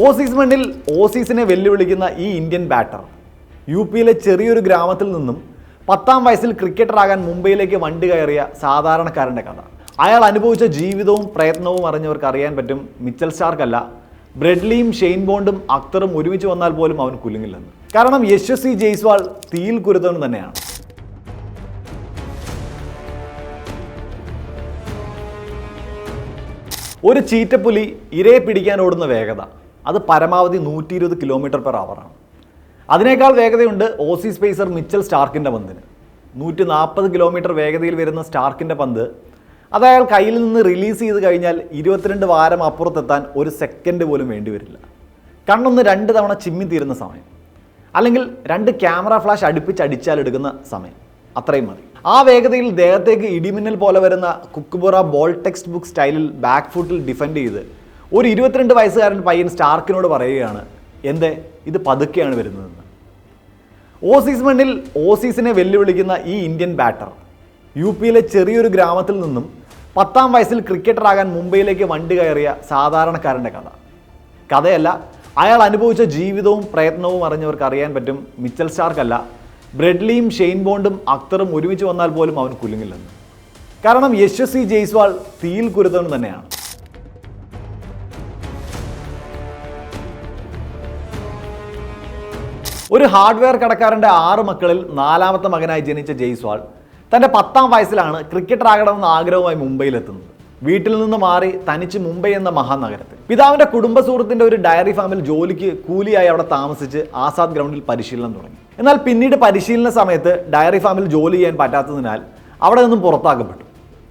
Aussies മണ്ണിൽ ഓസീസിനെ വെല്ലുവിളിക്കുന്ന ഈ Indian batter U പിയിലെ ചെറിയൊരു ഗ്രാമത്തിൽ നിന്നും പത്താം വയസ്സിൽ ക്രിക്കറ്ററാകാൻ മുംബൈയിലേക്ക് വണ്ടി കയറിയ സാധാരണക്കാരന്റെ കഥ. അയാൾ അനുഭവിച്ച ജീവിതവും പ്രയത്നവും അറിഞ്ഞവർക്ക് അറിയാൻ പറ്റും മിച്ചൽ സ്റ്റാർക്കല്ല. ബ്രെഡ്ലിയും ഷെയ്ൻ ബോണ്ടും അക്തറും ഒരുമിച്ച് വന്നാൽ പോലും അവൻ കുലുങ്ങില്ലെന്ന്. കാരണം യശസ്വി ജയ്സ്വാൾ തീയിൽ കുരുത്തവൻ തന്നെയാണ്. ഒരു ചീറ്റപ്പുലി ഇരയെ പിടിക്കാൻ ഓടുന്ന വേഗത. അത് പരമാവധി നൂറ്റി ഇരുപത് കിലോമീറ്റർ പെർ അവറാണ്. അതിനേക്കാൾ വേഗതയുണ്ട് ഓസി സ്പേസർ മിച്ചൽ സ്റ്റാർക്കിന്റെ പന്തിന്. നൂറ്റി നാൽപ്പത് കിലോമീറ്റർ വേഗതയിൽ വരുന്ന സ്റ്റാർക്കിന്റെ പന്ത് അത് അയാൾ കയ്യിൽ നിന്ന് റിലീസ് ചെയ്ത് കഴിഞ്ഞാൽ ഇരുപത്തിരണ്ട് വാരം അപ്പുറത്തെത്താൻ ഒരു സെക്കൻഡ് പോലും വേണ്ടി വരില്ല. കണ്ണൊന്ന് രണ്ട് തവണ ചിമ്മി തീരുന്ന സമയം. അല്ലെങ്കിൽ രണ്ട് ക്യാമറ ഫ്ലാഷ് അടുപ്പിച്ച് അടിച്ചാൽ എടുക്കുന്ന സമയം. അത്രയും മതി. ആ വേഗതയിൽ ദേഹത്തേക്ക് ഇടിമിന്നൽ പോലെ വരുന്ന കുക്കുബുറ ബോൾ ടെക്സ്റ്റ് ബുക്ക് സ്റ്റൈലിൽ ബാക്ക് ഫുട്ടിൽ ഡിഫെൻഡ് ചെയ്ത് ഒരു ഇരുപത്തിരണ്ട് വയസ്സുകാരൻ പയ്യൻ സ്റ്റാർക്കിനോട് പറയുകയാണ് എന്തേ ഇത് പതുക്കെയാണ് വരുന്നതെന്ന്. ഓസീസ് മണ്ണിൽ ഓസീസിനെ വെല്ലുവിളിക്കുന്ന ഈ ഇന്ത്യൻ ബാറ്റർ യു പിയിലെ ചെറിയൊരു ഗ്രാമത്തിൽ നിന്നും പത്താം വയസ്സിൽ ക്രിക്കറ്ററാകാൻ മുംബൈയിലേക്ക് വണ്ടി കയറിയ സാധാരണക്കാരന്റെ കഥ. കഥയല്ല അയാൾ അനുഭവിച്ച ജീവിതവും പ്രയത്നവും അറിഞ്ഞവർക്ക് അറിയാൻ പറ്റും. മിച്ചൽ സ്റ്റാർക്കല്ല ബ്രെഡ്ലിയും ഷെയ്ൻ ബോണ്ടും അക്തറും ഒരുമിച്ച് വന്നാൽ പോലും അവൻ കുലുങ്ങില്ലെന്ന്. കാരണം യശസ്വി ജയ്സ്വാൾ തീയിൽ കുരുത്തവൻ തന്നെയാണ്. ഒരു ഹാർഡ്വെയർ കടക്കാരന്റെ ആറ് മക്കളിൽ നാലാമത്തെ മകനായി ജനിച്ച ജയ്സ്വാൾ തന്റെ പത്താം വയസ്സിലാണ് ക്രിക്കറ്റർ ആകണമെന്ന ആഗ്രഹവുമായി മുംബൈയിലെത്തുന്നത്. വീട്ടിൽ നിന്ന് മാറി തനിച്ച് മുംബൈ എന്ന മഹാനഗരത്തിൽ. പിതാവിന്റെ കുടുംബ സുഹൃത്തിന്റെ ഒരു ഡയറി ഫാമിൽ ജോലിക്ക് കൂലിയായി അവിടെ താമസിച്ച് ആസാദ് ഗ്രൗണ്ടിൽ പരിശീലനം തുടങ്ങി. എന്നാൽ പിന്നീട് പരിശീലന സമയത്ത് ഡയറി ഫാമിൽ ജോലി ചെയ്യാൻ പറ്റാത്തതിനാൽ അവിടെ നിന്നും പുറത്താക്കപ്പെട്ടു.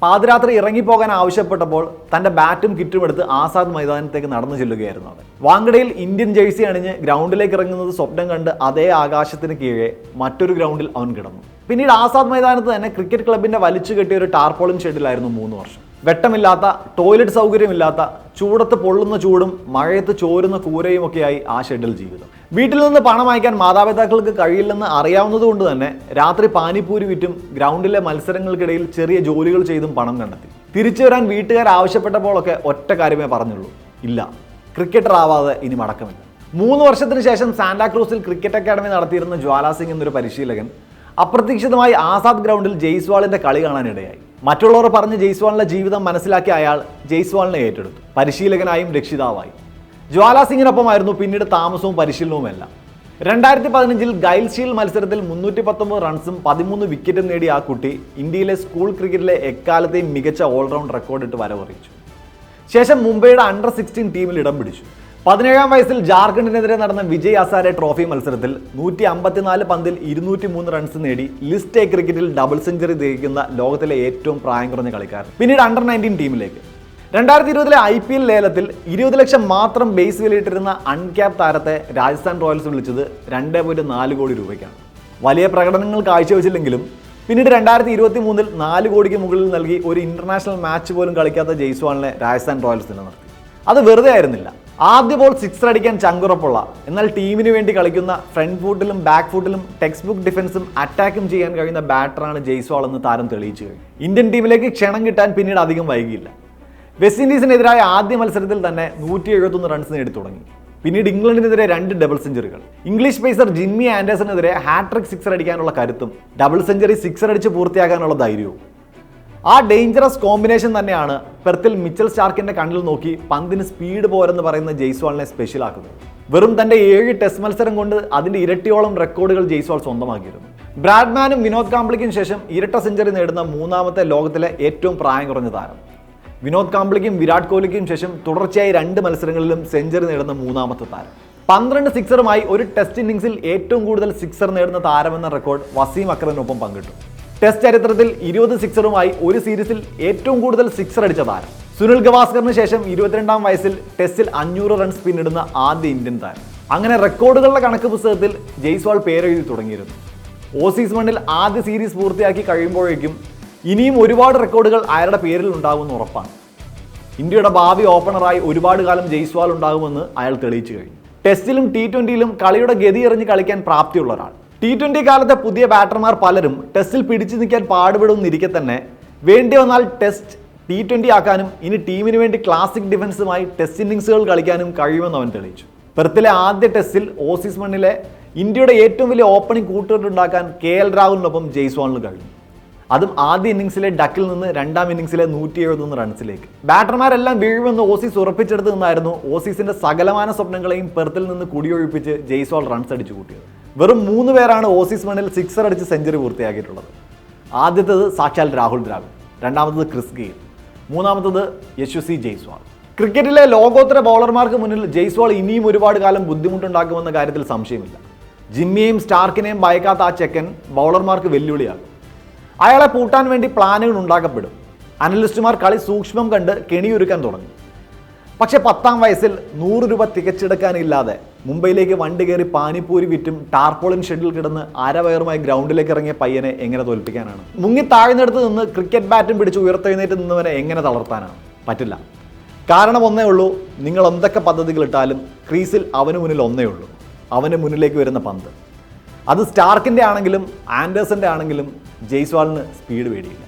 പാതിരാത്രി ഇറങ്ങിപ്പോകാൻ ആവശ്യപ്പെട്ടപ്പോൾ തന്റെ ബാറ്റും കിറ്റും എടുത്ത് ആസാദ് മൈതാനത്തേക്ക് നടന്നു ചെല്ലുകയായിരുന്നു അവൻ. വാങ്കടയിൽ ഇന്ത്യൻ ജേഴ്സി അണിഞ്ഞ് ഗ്രൗണ്ടിലേക്ക് ഇറങ്ങുന്നത് സ്വപ്നം കണ്ട് അതേ ആകാശത്തിന് കീഴെ മറ്റൊരു ഗ്രൗണ്ടിൽ അവൻ കിടന്നു. പിന്നീട് ആസാദ് മൈതാനത്ത് തന്നെ ക്രിക്കറ്റ് ക്ലബിന്റെ വലിച്ചു കെട്ടിയ ഒരു ടാർപോളിൻ ഷെഡിലായിരുന്നു മൂന്ന് വർഷം. വെട്ടമില്ലാത്ത ടോയ്ലറ്റ് സൗകര്യമില്ലാത്ത ചൂടത്ത് പൊള്ളുന്ന ചൂടും മഴയത്ത് ചോരുന്ന കൂരയും ഒക്കെയായി ആ ഷെഡിൽ ജീവിതം. വീട്ടിൽ നിന്ന് പണം അയക്കാൻ മാതാപിതാക്കൾക്ക് കഴിയില്ലെന്ന് അറിയാവുന്നതുകൊണ്ട് തന്നെ രാത്രി പാനിപ്പൂരി വിറ്റും ഗ്രൗണ്ടിലെ മത്സരങ്ങൾക്കിടയിൽ ചെറിയ ജോലികൾ ചെയ്തും പണം കണ്ടെത്തി. തിരിച്ചു വരാൻ വീട്ടുകാർ ആവശ്യപ്പെട്ടപ്പോഴൊക്കെ ഒറ്റ കാര്യമേ പറഞ്ഞുള്ളൂ. ഇല്ല. ക്രിക്കറ്റർ ആവാതെ ഇനി മടക്കമില്ല. മൂന്ന് വർഷത്തിന് ശേഷം സാന്റാക്രൂസിൽ ക്രിക്കറ്റ് അക്കാദമി നടത്തിയിരുന്ന ജ്വാലാസിംഗ് എന്നൊരു പരിശീലകൻ അപ്രതീക്ഷിതമായി ആസാദ് ഗ്രൗണ്ടിൽ ജയ്സ്വാളിന്റെ കളി കാണാനിടയായി. മറ്റുള്ളവർ പറഞ്ഞ് ജയ്സ്വാളിന്റെ ജീവിതം മനസ്സിലാക്കിയ അയാൾ ജയ്സ്വാളിനെ ഏറ്റെടുത്തു. പരിശീലകനായും രക്ഷിതാവായി. ജ്വാല സിംഗിനൊപ്പമായിരുന്നു പിന്നീട് താമസവും പരിശീലനവുമെല്ലാം രണ്ടായിരത്തി പതിനഞ്ചിൽ ഗൈൽ മത്സരത്തിൽ മുന്നൂറ്റി പത്തൊമ്പത് റൺസും പതിമൂന്ന് വിക്കറ്റും നേടി ആ കുട്ടി ഇന്ത്യയിലെ സ്കൂൾ ക്രിക്കറ്റിലെ എക്കാലത്തെയും മികച്ച ഓൾറൗണ്ട് റെക്കോർഡിട്ട് വരവറിയിച്ചു. ശേഷം മുംബൈയുടെ അണ്ടർ സിക്സ്റ്റീൻ ടീമിൽ ഇടം പിടിച്ചു. പതിനേഴാം വയസ്സിൽ ജാർഖണ്ഡിനെതിരെ നടന്ന വിജയ് അസാരെ ട്രോഫി മത്സരത്തിൽ നൂറ്റി അമ്പത്തിനാല് പന്തിൽ ഇരുന്നൂറ്റി മൂന്ന് റൺസ് നേടി ലിസ്റ്റ് എ ക്രിക്കറ്റിൽ ഡബിൾ സെഞ്ചുറി തികയ്ക്കുന്ന ലോകത്തിലെ ഏറ്റവും പ്രായം കുറഞ്ഞ കളിക്കാരൻ. പിന്നീട് അണ്ടർ നയന്റീൻ ടീമിലേക്ക്. രണ്ടായിരത്തി ഇരുപതിലെ ഐ പി എൽ ലേലത്തിൽ ഇരുപത് ലക്ഷം മാത്രം ബേസ് വിലയിട്ടിരുന്ന അൺക്യാപ് താരത്തെ രാജസ്ഥാൻ റോയൽസ് വിളിച്ചത് രണ്ട് പോയിന്റ് നാല് കോടി രൂപയ്ക്കാണ്. വലിയ പ്രകടനങ്ങൾ കാഴ്ചവെച്ചില്ലെങ്കിലും പിന്നീട് രണ്ടായിരത്തി ഇരുപത്തി മൂന്നിൽ നാല് കോടിക്ക് മുകളിൽ നൽകി ഒരു ഇന്റർനാഷണൽ മാച്ച് പോലും കളിക്കാത്ത ജയ്സ്വാളിനെ രാജസ്ഥാൻ റോയൽസ് നിലനിർത്തി അത് വെറുതെ ആയിരുന്നില്ല. ആദ്യ ബോൾ സിക്സർ അടിക്കാൻ ചങ്കുറപ്പുള്ള എന്നാൽ ടീമിന് വേണ്ടി കളിക്കുന്ന ഫ്രണ്ട് ഫുട്ടിലും ബാക്ക് ഫുട്ടിലും ടെക്സ്റ്റ് ബുക്ക് ഡിഫൻസും അറ്റാക്കും ചെയ്യാൻ കഴിയുന്ന ബാറ്ററാണ് ജയ്സ്വാൾ എന്ന് താരം തെളിയിച്ചു കഴിഞ്ഞു. ഇന്ത്യൻ ടീമിലേക്ക് ക്ഷണം കിട്ടാൻ പിന്നീട് അധികം വൈകിയില്ല. വെസ്റ്റ് ഇൻഡീസിനെതിരായ ആദ്യ മത്സരത്തിൽ തന്നെ നൂറ്റി എഴുപത്തൊന്ന് റൺസ് നേടി തുടങ്ങി. പിന്നീട് ഇംഗ്ലണ്ടിനെതിരെ രണ്ട് ഡബിൾ സെഞ്ചുറികൾ ഇംഗ്ലീഷ് പേസർ ജിമ്മി ആൻഡേഴ്സണെതിരെ ഹാട്രിക് സിക്സർ അടിക്കാനുള്ള കരുത്തും ഡബിൾ സെഞ്ചുറി സിക്സർ അടിച്ച് പൂർത്തിയാക്കാനുള്ള ധൈര്യവും. ആ ഡേഞ്ചറസ് കോമ്പിനേഷൻ തന്നെയാണ് പെർത്തിൽ മിച്ചൽ സ്റ്റാർക്കിന്റെ കണ്ണിൽ നോക്കി പന്തിന് സ്പീഡ് പോരെന്ന് പറയുന്ന ജയ്സ്വാളിനെ സ്പെഷ്യൽ ആക്കുന്നത്. വെറും തന്റെ ഏഴ് ടെസ്റ്റ് മത്സരം കൊണ്ട് അതിന്റെ ഇരട്ടിയോളം റെക്കോർഡുകൾ ജയ്സ്വാൾ സ്വന്തമാക്കിയിരുന്നു. ബ്രാഡ്മാനും വിനോദ് കാംബ്ലിക്കും ശേഷം ഇരട്ട സെഞ്ചുറി നേടുന്ന മൂന്നാമത്തെ ലോകത്തിലെ ഏറ്റവും പ്രായം കുറഞ്ഞ താരം. വിനോദ് കാംബ്ലിക്കും വിരാട് കോഹ്ലിക്കും ശേഷം തുടർച്ചയായി രണ്ട് മത്സരങ്ങളിലും സെഞ്ചുറി നേടുന്ന മൂന്നാമത്തെ താരം. പന്ത്രണ്ട് സിക്സറുമായി ഒരു ടെസ്റ്റ് ഇന്നിംഗ്സിൽ ഏറ്റവും കൂടുതൽ സിക്സർ നേടുന്ന താരമെന്ന റെക്കോർഡ് വസീം അക്രമിനൊപ്പം പങ്കിട്ടു. ടെസ്റ്റ് ചരിത്രത്തിൽ ഇരുപത് സിക്സറുമായി ഒരു സീരീസിൽ ഏറ്റവും കൂടുതൽ സിക്സർ അടിച്ച താരം. സുനിൽ ഗവാസ്കറിന് ശേഷം ഇരുപത്തിരണ്ടാം വയസ്സിൽ ടെസ്റ്റിൽ അഞ്ഞൂറ് റൺസ് പിന്നിടുന്ന ആദ്യ ഇന്ത്യൻ താരം. അങ്ങനെ റെക്കോർഡുകളുടെ കണക്ക് പുസ്തകത്തിൽ ജയ്സ്വാൾ പേരെഴുതി തുടങ്ങിയിരുന്നു. ഓസീസ് മണ്ണിൽ ആദ്യ സീരീസ് പൂർത്തിയാക്കി കഴിയുമ്പോഴേക്കും ഇനിയും ഒരുപാട് റെക്കോർഡുകൾ അയാളുടെ പേരിൽ ഉണ്ടാകുമെന്ന് ഉറപ്പാണ്. ഇന്ത്യയുടെ ഭാവി ഓപ്പണറായി ഒരുപാട് കാലം ജയ്സ്വാൾ ഉണ്ടാകുമെന്ന് അയാൾ തെളിയിച്ചു കഴിഞ്ഞു. ടെസ്റ്റിലും ടി ട്വന്റിയിലും കളിയുടെ ഗതി എറിഞ്ഞ് കളിക്കാൻ പ്രാപ്തിയുള്ള ഒരാൾ. ടി ട്വന്റി കാലത്തെ പുതിയ ബാറ്റർമാർ പലരും ടെസ്റ്റിൽ പിടിച്ചു നിൽക്കാൻ പാടുപെടുമെന്നിരിക്കെ തന്നെ വേണ്ടി വന്നാൽ ടെസ്റ്റ് ടി ട്വന്റി ആക്കാനും ഇനി ടീമിന് വേണ്ടി ക്ലാസിക് ഡിഫൻസുമായി ടെസ്റ്റ് ഇന്നിങ്സുകൾ കളിക്കാനും കഴിയുമെന്ന് അവൻ തെളിയിച്ചു. പെർത്തിലെ ആദ്യ ടെസ്റ്റിൽ ഓസീസ് മണ്ണിലെ ഇന്ത്യയുടെ ഏറ്റവും വലിയ ഓപ്പണിംഗ് കൂട്ടുകെട്ടുണ്ടാക്കാൻ കെ എൽ രാഹുലിനൊപ്പം ജയ്സ്വാളിന് കഴിഞ്ഞു. അതും ആദ്യ ഇന്നിങ്സിലെ ഡക്കിൽ നിന്ന് രണ്ടാം ഇന്നിങ്സിലെ നൂറ്റി എഴുപത്തൊന്ന് റൺസിലേക്ക്. ബാറ്റർമാരെല്ലാം വീഴുമെന്ന് ഓസീസ് ഉറപ്പിച്ചെടുത്ത് നിന്നായിരുന്നു ഓസീസിന്റെ സകലമാന സ്വപ്നങ്ങളെയും പെർത്തിൽ നിന്ന് കുടിയൊഴിപ്പിച്ച് ജയ്സ്വാൾ റൺസ് അടിച്ചു കൂട്ടിയത്. വെറും മൂന്ന് പേരാണ് ഓസീസ് മണ്ണിൽ സിക്സർ അടിച്ച് സെഞ്ചുറി പൂർത്തിയാക്കിയിട്ടുള്ളത്. ആദ്യത്തേത് സാക്ഷാൽ രാഹുൽ ദ്രാവിഡ് രണ്ടാമത്തത് ക്രിസ് ഗെയിൽ മൂന്നാമത്തത് യശസ്വി ജയ്സ്വാൾ. ക്രിക്കറ്റിലെ ലോകോത്തര ബൗളർമാർക്ക് മുന്നിൽ ജയ്സ്വാൾ ഇനിയും ഒരുപാട് കാലം ബുദ്ധിമുട്ടുണ്ടാക്കുമെന്ന കാര്യത്തിൽ സംശയമില്ല. ജിമ്മിയെയും സ്റ്റാർക്കിനെയും ഭയക്കാത്ത ആ ചെക്കൻ ബൗളർമാർക്ക് വെല്ലുവിളിയാകും അയാളെ പൂട്ടാൻ വേണ്ടി പ്ലാനുകൾ ഉണ്ടാക്കപ്പെടും. അനലിസ്റ്റുമാർ കളി സൂക്ഷ്മം കണ്ട് കെണിയൊരുക്കാൻ തുടങ്ങി. പക്ഷെ പത്താം വയസ്സിൽ നൂറ് രൂപ തികച്ചെടുക്കാനില്ലാതെ മുംബൈയിലേക്ക് വണ്ടി കയറി പാനിപ്പൂരി വിറ്റും ടാർപോളിൻ ഷെഡിൽ കിടന്ന് അരവയറുമായി ഗ്രൗണ്ടിലേക്ക് ഇറങ്ങിയ പയ്യനെ എങ്ങനെ തോൽപ്പിക്കാനാണ്? മുങ്ങി താഴ്ന്നെടുത്ത് നിന്ന് ക്രിക്കറ്റ് ബാറ്റും പിടിച്ച് ഉയർത്തെഴുന്നേറ്റ് നിന്നവനെ എങ്ങനെ തളർത്താനാണ്? പറ്റില്ല. കാരണം ഒന്നേ ഉള്ളൂ നിങ്ങൾ എന്തൊക്കെ പദ്ധതികൾ ഇട്ടാലും ക്രീസിൽ അവന് മുന്നിൽ ഒന്നേ ഉള്ളൂ. അവന് മുന്നിലേക്ക് വരുന്ന പന്ത്. അത് സ്റ്റാർക്കിന്റെ ആണെങ്കിലും ആൻഡേഴ്സന്റെ ആണെങ്കിലും ജയ്സ്വാളിന് സ്പീഡ് പേടിയില്ല.